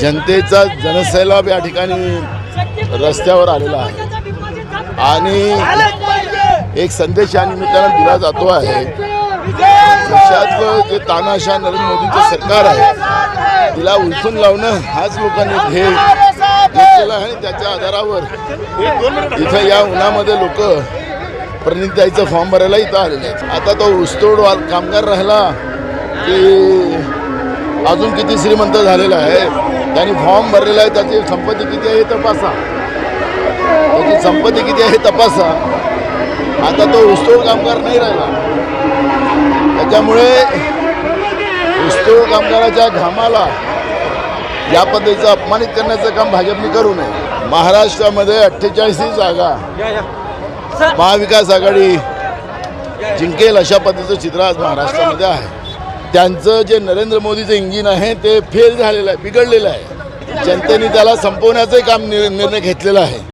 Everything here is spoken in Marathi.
जनतेचा जनसैलाब या ठिकाणी रस्त्यावर आलेला आहे. आणि एक संदेश या निमित्तानं दिला जातो आहे. देशातलं जे तानाशा नरेंद्र मोदींचं सरकार आहे तिला उलथून लावणं हाच लोकांनी ध्येय घेतलेला आहे त्याच्या आधारावर इथं या उन्हामध्ये लोक प्रणिताईचं फॉर्म भरायला इथं आलेले आहेत. आता तो उसतोड कामगार राहिला की अजून किती श्रीमंत झालेला आहे त्यांनी फॉर्म भरलेला आहे त्याची संपत्ती किती आहे तपासा. त्याची संपत्ती किती आहे तपासा. आता तो ऊसतोड कामगार नाही राहिला. त्याच्यामुळे ऊसतोड कामगाराच्या घामाला या पद्धतीचं अपमानित करण्याचं काम भाजपने करू नये. महाराष्ट्रामध्ये अठ्ठेचाळीस जागा. महाविकास आघाडी जिंकेल अशा पद्धतीचं चित्र आज महाराष्ट्रामध्ये आहे. त्यांचं जे नरेंद्र मोदीचं इंजिन आहे ते फेल झालेलं आहे बिघडलेलं आहे. जनतेने त्याला संपवण्याचंही काम निर्णय घेतलेला आहे.